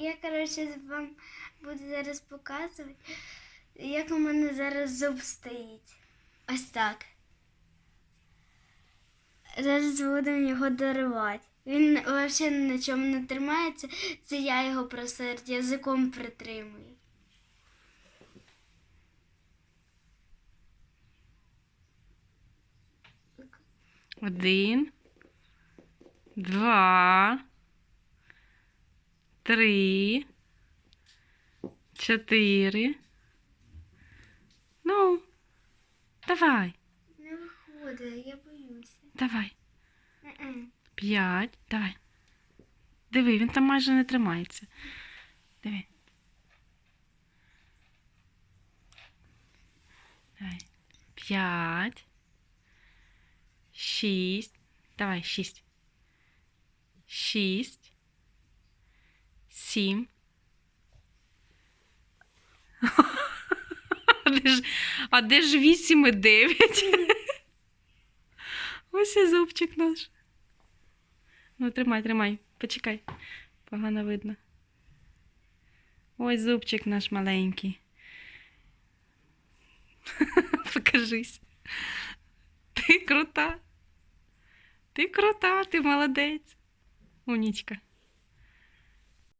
Я, коротше, вам буду зараз показувати, як у мене зараз зуб стоїть. Ось так. Зараз будемо його доривати. Він взагалі на чому не тримається, це я його просто язиком притримую. Один, два, три, чотири. Ну, давай, Не виходить, я боюся. давай. П'ять. Давай. Диви, він там майже не тримається. Диви. Давай. П'ять. Шість. Давай, шість. Шість. Сім. А де ж, вісім і дев'ять? Ось і зубчик наш. Ну, тримай, тримай, почекай. Погано видно. Ось зубчик наш маленький. Покажись. Ти крута. Ти крута, ти молодець. Умнічка.